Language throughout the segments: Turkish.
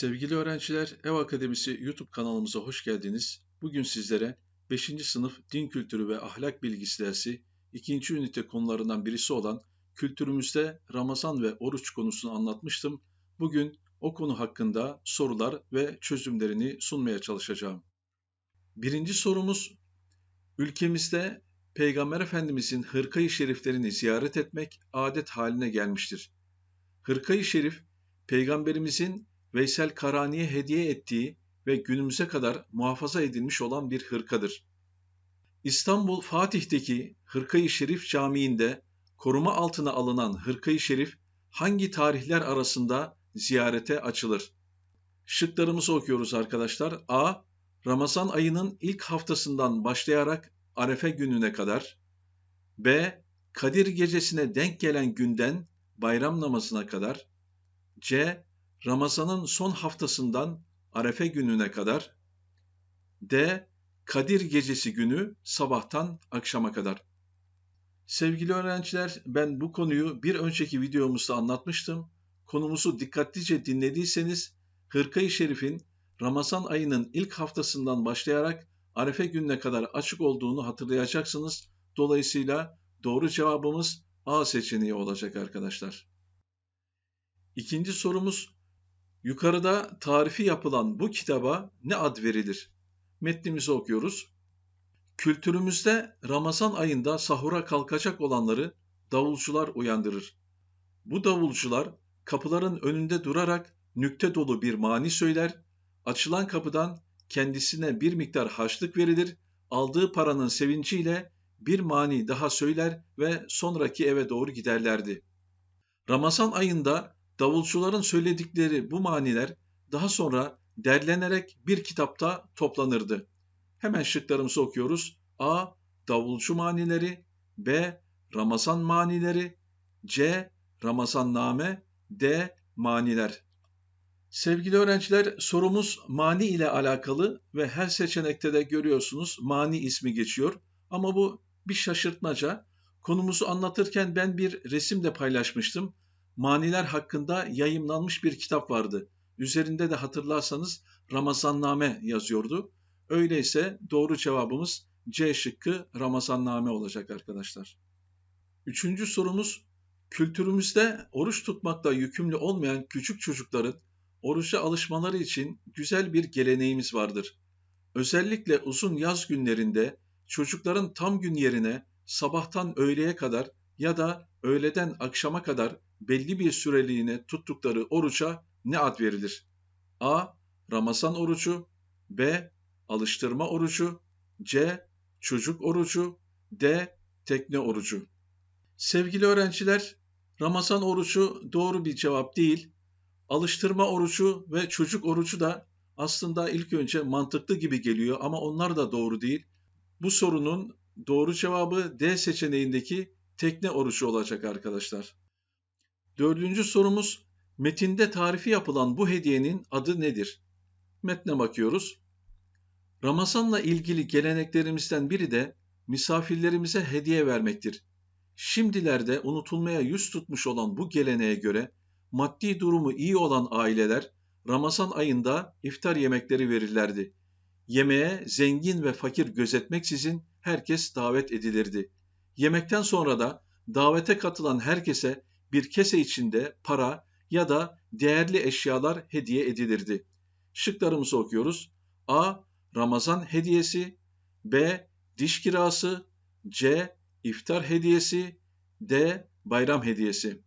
Sevgili öğrenciler, Ev Akademisi YouTube kanalımıza hoş geldiniz. Bugün sizlere 5. sınıf din kültürü ve ahlak bilgisi dersi 2. ünite konularından birisi olan kültürümüzde Ramazan ve oruç konusunu anlatmıştım. Bugün o konu hakkında sorular ve çözümlerini sunmaya çalışacağım. Birinci sorumuz, ülkemizde Peygamber Efendimizin hırkayı şeriflerini ziyaret etmek adet haline gelmiştir. Hırkayı şerif, Peygamberimizin Veysel Karani'ye hediye ettiği ve günümüze kadar muhafaza edilmiş olan bir hırkadır. İstanbul Fatih'teki Hırkayı Şerif Camii'nde koruma altına alınan Hırkayı Şerif hangi tarihler arasında ziyarete açılır? Şıklarımızı okuyoruz arkadaşlar. A. Ramazan ayının ilk haftasından başlayarak Arefe gününe kadar. B. Kadir gecesine denk gelen günden bayram namazına kadar. C. Ramazan'ın son haftasından Arefe gününe kadar. D. Kadir gecesi günü sabahtan akşama kadar. Sevgili öğrenciler, ben bu konuyu bir önceki videomuzda anlatmıştım. Konumuzu dikkatlice dinlediyseniz Hırkayı Şerif'in Ramazan ayının ilk haftasından başlayarak Arefe gününe kadar açık olduğunu hatırlayacaksınız. Dolayısıyla doğru cevabımız A seçeneği olacak arkadaşlar. İkinci sorumuz Yukarıda tarifi yapılan bu kitaba ne ad verilir? Metnimizi okuyoruz. Kültürümüzde Ramazan ayında sahura kalkacak olanları davulcular uyandırır. Bu davulcular kapıların önünde durarak nükte dolu bir mani söyler, açılan kapıdan kendisine bir miktar harçlık verilir, aldığı paranın sevinciyle bir mani daha söyler ve sonraki eve doğru giderlerdi. Ramazan ayında Davulcuların söyledikleri bu maniler daha sonra derlenerek bir kitapta toplanırdı. Hemen şıklarımızı okuyoruz. A. Davulcu manileri B. Ramazan manileri C. Ramazan name D. Maniler Sevgili öğrenciler sorumuz mani ile alakalı ve her seçenekte de görüyorsunuz mani ismi geçiyor. Ama bu bir şaşırtmaca. Konumuzu anlatırken ben bir resim de paylaşmıştım maniler hakkında yayımlanmış bir kitap vardı. Üzerinde de hatırlarsanız Ramazanname yazıyordu. Öyleyse doğru cevabımız C şıkkı Ramazanname olacak arkadaşlar. Üçüncü sorumuz kültürümüzde oruç tutmakla yükümlü olmayan küçük çocukların oruca alışmaları için güzel bir geleneğimiz vardır. Özellikle uzun yaz günlerinde çocukların tam gün yerine sabahtan öğleye kadar ya da öğleden akşama kadar belli bir süreliğine tuttukları oruca ne ad verilir? A. Ramazan orucu B. Alıştırma orucu C. Çocuk orucu D. Tekne orucu Sevgili öğrenciler, Ramazan orucu doğru bir cevap değil. Alıştırma orucu ve çocuk orucu da aslında ilk önce mantıklı gibi geliyor ama onlar da doğru değil. Bu sorunun doğru cevabı D seçeneğindeki tekne orucu olacak arkadaşlar. Dördüncü sorumuz, metinde tarifi yapılan bu hediyenin adı nedir? Metne bakıyoruz. Ramazanla ilgili geleneklerimizden biri de misafirlerimize hediye vermektir. Şimdilerde unutulmaya yüz tutmuş olan bu geleneğe göre maddi durumu iyi olan aileler Ramazan ayında iftar yemekleri verirlerdi. Yemeğe zengin ve fakir gözetmeksizin herkes davet edilirdi. Yemekten sonra da davete katılan herkese bir kese içinde para ya da değerli eşyalar hediye edilirdi. Şıklarımızı okuyoruz. A. Ramazan hediyesi B. Diş kirası C. iftar hediyesi D. Bayram hediyesi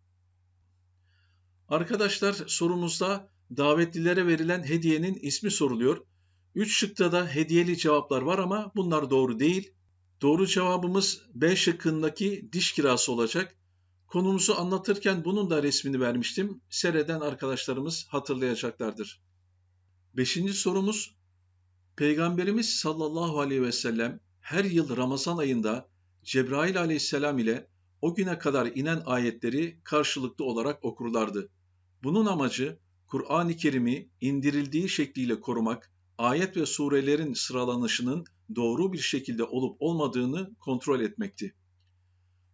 Arkadaşlar sorumuzda davetlilere verilen hediyenin ismi soruluyor. Üç şıkta da hediyeli cevaplar var ama bunlar doğru değil. Doğru cevabımız B şıkkındaki diş kirası olacak. Konumuzu anlatırken bunun da resmini vermiştim. Sereden arkadaşlarımız hatırlayacaklardır. Beşinci sorumuz, Peygamberimiz sallallahu aleyhi ve sellem her yıl Ramazan ayında Cebrail aleyhisselam ile o güne kadar inen ayetleri karşılıklı olarak okurlardı. Bunun amacı Kur'an-ı Kerim'i indirildiği şekliyle korumak, ayet ve surelerin sıralanışının doğru bir şekilde olup olmadığını kontrol etmekti.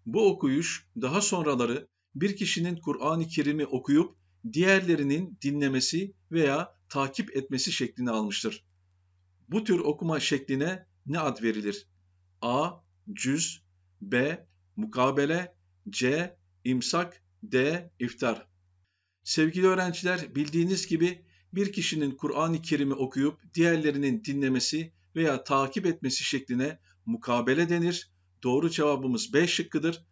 Bu okuyuş daha sonraları bir kişinin Kur'an-ı Kerim'i okuyup diğerlerinin dinlemesi veya takip etmesi şeklini almıştır. Bu tür okuma şekline ne ad verilir? A. Cüz B. Mukabele C. imsak D. iftar. Sevgili öğrenciler bildiğiniz gibi bir kişinin Kur'an-ı Kerim'i okuyup diğerlerinin dinlemesi veya takip etmesi şekline mukabele denir. Doğru cevabımız B şıkkıdır.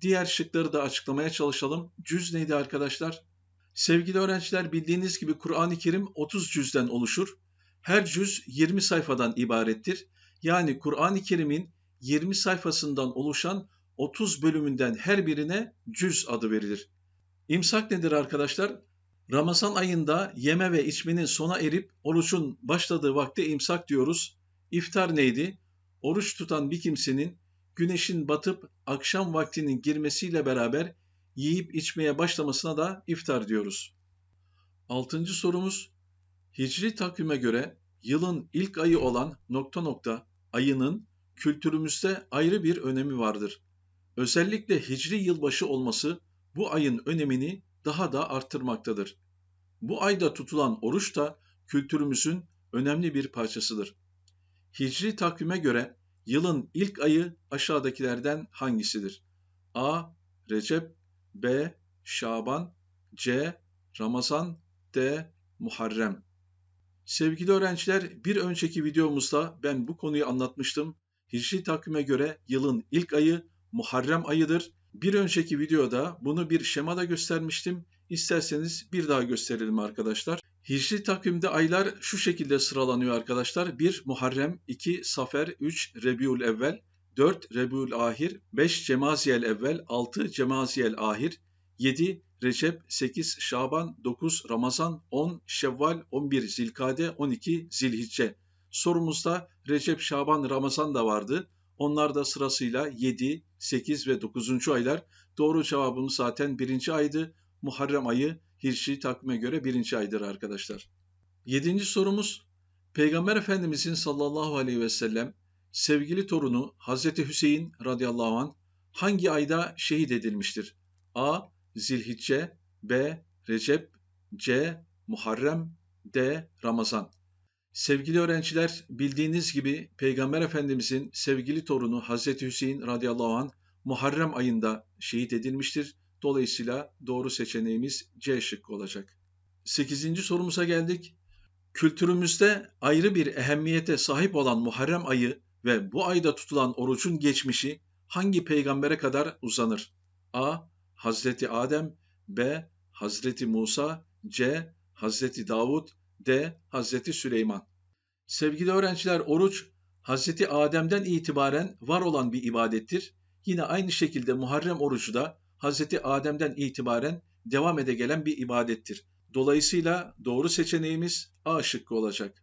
Diğer şıkları da açıklamaya çalışalım. Cüz neydi arkadaşlar? Sevgili öğrenciler bildiğiniz gibi Kur'an-ı Kerim 30 cüzden oluşur. Her cüz 20 sayfadan ibarettir. Yani Kur'an-ı Kerim'in 20 sayfasından oluşan 30 bölümünden her birine cüz adı verilir. İmsak nedir arkadaşlar? Ramazan ayında yeme ve içmenin sona erip oruçun başladığı vakte imsak diyoruz. İftar neydi? Oruç tutan bir kimsenin güneşin batıp akşam vaktinin girmesiyle beraber yiyip içmeye başlamasına da iftar diyoruz. Altıncı sorumuz, Hicri takvime göre yılın ilk ayı olan nokta nokta ayının kültürümüzde ayrı bir önemi vardır. Özellikle Hicri yılbaşı olması bu ayın önemini daha da arttırmaktadır. Bu ayda tutulan oruç da kültürümüzün önemli bir parçasıdır. Hicri takvime göre yılın ilk ayı aşağıdakilerden hangisidir? A. Recep B. Şaban C. Ramazan D. Muharrem Sevgili öğrenciler, bir önceki videomuzda ben bu konuyu anlatmıştım. Hicri takvime göre yılın ilk ayı Muharrem ayıdır. Bir önceki videoda bunu bir şemada göstermiştim. İsterseniz bir daha gösterelim arkadaşlar. Hicri takvimde aylar şu şekilde sıralanıyor arkadaşlar. 1 Muharrem, 2 Safer, 3 Rebiul Evvel, 4 Rebiul Ahir, 5 Cemaziyel Evvel, 6 Cemaziyel Ahir, 7 Recep, 8 Şaban, 9 Ramazan, 10 Şevval, 11 Zilkade, 12 Zilhicce. Sorumuzda Recep, Şaban, Ramazan da vardı. Onlar da sırasıyla 7, 8 ve 9. aylar. Doğru cevabımız zaten birinci aydı. Muharrem ayı Hicri takvime göre birinci aydır arkadaşlar. Yedinci sorumuz Peygamber Efendimizin sallallahu aleyhi ve sellem sevgili torunu Hazreti Hüseyin radıyallahu an hangi ayda şehit edilmiştir? A. Zilhicce B. Recep C. Muharrem D. Ramazan Sevgili öğrenciler bildiğiniz gibi Peygamber Efendimizin sevgili torunu Hazreti Hüseyin radıyallahu an Muharrem ayında şehit edilmiştir. Dolayısıyla doğru seçeneğimiz C şıkkı olacak. Sekizinci sorumuza geldik. Kültürümüzde ayrı bir ehemmiyete sahip olan Muharrem ayı ve bu ayda tutulan orucun geçmişi hangi peygambere kadar uzanır? A. Hazreti Adem B. Hazreti Musa C. Hazreti Davud D. Hazreti Süleyman Sevgili öğrenciler oruç Hazreti Adem'den itibaren var olan bir ibadettir. Yine aynı şekilde Muharrem orucu da Hazreti Adem'den itibaren devam ede gelen bir ibadettir. Dolayısıyla doğru seçeneğimiz A şıkkı olacak.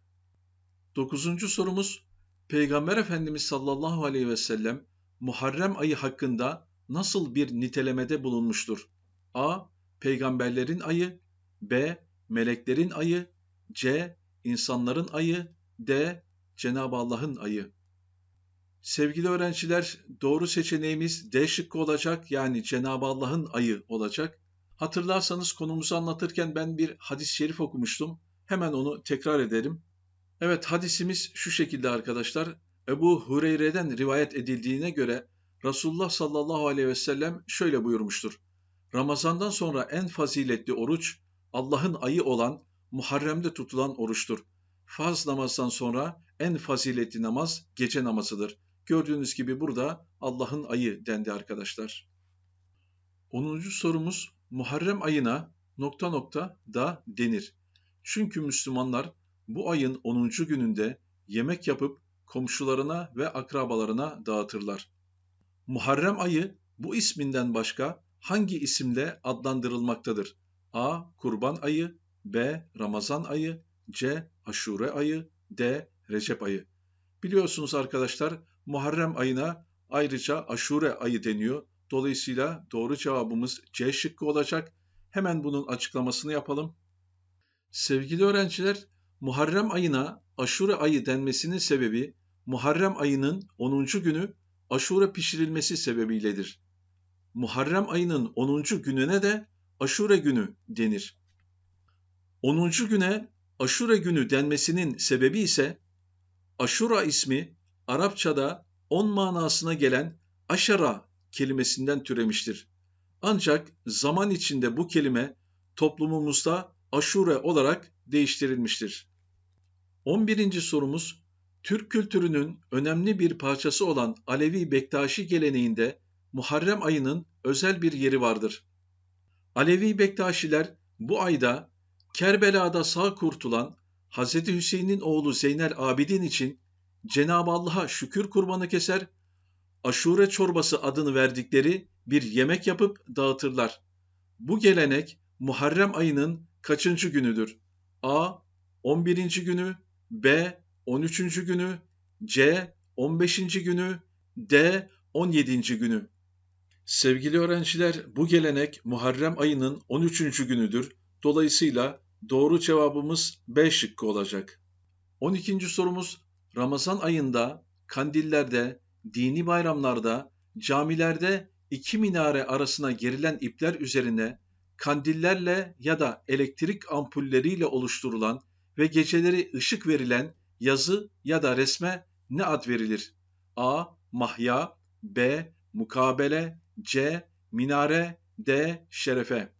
Dokuzuncu sorumuz Peygamber Efendimiz sallallahu aleyhi ve sellem Muharrem ayı hakkında nasıl bir nitelemede bulunmuştur? A. Peygamberlerin ayı B. Meleklerin ayı C. insanların ayı D. Cenab-ı Allah'ın ayı Sevgili öğrenciler, doğru seçeneğimiz D şıkkı olacak yani Cenab-ı Allah'ın ayı olacak. Hatırlarsanız konumuzu anlatırken ben bir hadis-i şerif okumuştum. Hemen onu tekrar ederim. Evet hadisimiz şu şekilde arkadaşlar. Ebu Hureyre'den rivayet edildiğine göre Resulullah sallallahu aleyhi ve sellem şöyle buyurmuştur. Ramazandan sonra en faziletli oruç Allah'ın ayı olan Muharrem'de tutulan oruçtur. Farz namazdan sonra en faziletli namaz gece namazıdır. Gördüğünüz gibi burada Allah'ın ayı dendi arkadaşlar. 10. sorumuz Muharrem ayına nokta nokta da denir. Çünkü Müslümanlar bu ayın 10. gününde yemek yapıp komşularına ve akrabalarına dağıtırlar. Muharrem ayı bu isminden başka hangi isimle adlandırılmaktadır? A. Kurban ayı B. Ramazan ayı C. Aşure ayı D. Recep ayı Biliyorsunuz arkadaşlar Muharrem ayına ayrıca Aşure ayı deniyor. Dolayısıyla doğru cevabımız C şıkkı olacak. Hemen bunun açıklamasını yapalım. Sevgili öğrenciler, Muharrem ayına Aşure ayı denmesinin sebebi Muharrem ayının 10. günü aşure pişirilmesi sebebiyledir. Muharrem ayının 10. gününe de aşure günü denir. 10. güne Aşure günü denmesinin sebebi ise Aşura ismi Arapçada on manasına gelen aşara kelimesinden türemiştir. Ancak zaman içinde bu kelime toplumumuzda aşure olarak değiştirilmiştir. 11. sorumuz Türk kültürünün önemli bir parçası olan Alevi Bektaşi geleneğinde Muharrem ayının özel bir yeri vardır. Alevi Bektaşiler bu ayda Kerbela'da sağ kurtulan Hz. Hüseyin'in oğlu Zeynel Abidin için Cenab-ı Allah'a şükür kurbanı keser, aşure çorbası adını verdikleri bir yemek yapıp dağıtırlar. Bu gelenek Muharrem ayının kaçıncı günüdür? A. 11. günü B. 13. günü C. 15. günü D. 17. günü Sevgili öğrenciler, bu gelenek Muharrem ayının 13. günüdür. Dolayısıyla doğru cevabımız B şıkkı olacak. 12. sorumuz Ramazan ayında kandillerde, dini bayramlarda, camilerde iki minare arasına gerilen ipler üzerine kandillerle ya da elektrik ampulleriyle oluşturulan ve geceleri ışık verilen yazı ya da resme ne ad verilir? A. Mahya B. Mukabele C. Minare D. Şerefe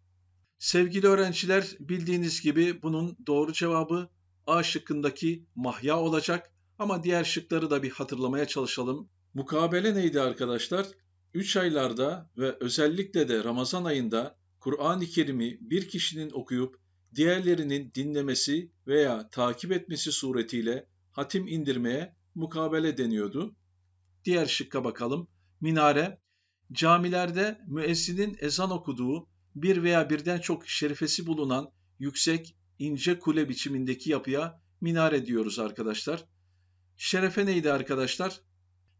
Sevgili öğrenciler bildiğiniz gibi bunun doğru cevabı A şıkkındaki mahya olacak ama diğer şıkları da bir hatırlamaya çalışalım. Mukabele neydi arkadaşlar? 3 aylarda ve özellikle de Ramazan ayında Kur'an-ı Kerim'i bir kişinin okuyup diğerlerinin dinlemesi veya takip etmesi suretiyle hatim indirmeye mukabele deniyordu. Diğer şıkka bakalım. Minare, camilerde müezzinin ezan okuduğu bir veya birden çok şerifesi bulunan yüksek, ince kule biçimindeki yapıya minare diyoruz arkadaşlar. Şerefe neydi arkadaşlar?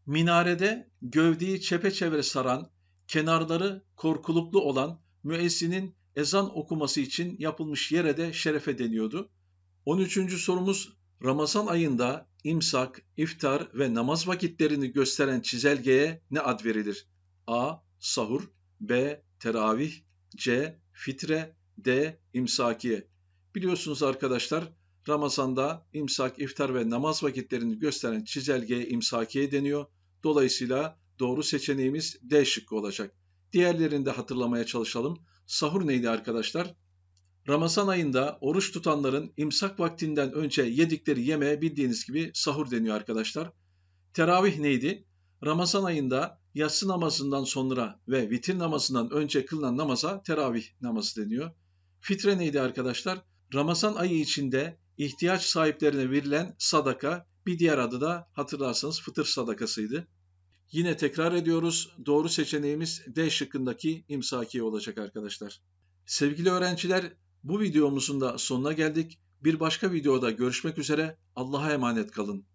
Minarede gövdeyi çepeçevre saran, kenarları korkuluklu olan müezzinin ezan okuması için yapılmış yere de şerefe deniyordu. 13. sorumuz Ramazan ayında imsak, iftar ve namaz vakitlerini gösteren çizelgeye ne ad verilir? A. Sahur B. Teravih C. Fitre D. İmsakiye Biliyorsunuz arkadaşlar Ramazan'da imsak, iftar ve namaz vakitlerini gösteren çizelgeye imsakiye deniyor. Dolayısıyla doğru seçeneğimiz D şıkkı olacak. Diğerlerini de hatırlamaya çalışalım. Sahur neydi arkadaşlar? Ramazan ayında oruç tutanların imsak vaktinden önce yedikleri yemeğe bildiğiniz gibi sahur deniyor arkadaşlar. Teravih neydi? Ramazan ayında yatsı namazından sonra ve vitir namazından önce kılınan namaza teravih namazı deniyor. Fitre neydi arkadaşlar? Ramazan ayı içinde ihtiyaç sahiplerine verilen sadaka, bir diğer adı da hatırlarsanız fıtır sadakasıydı. Yine tekrar ediyoruz. Doğru seçeneğimiz D şıkkındaki imsaki olacak arkadaşlar. Sevgili öğrenciler, bu videomuzun da sonuna geldik. Bir başka videoda görüşmek üzere. Allah'a emanet kalın.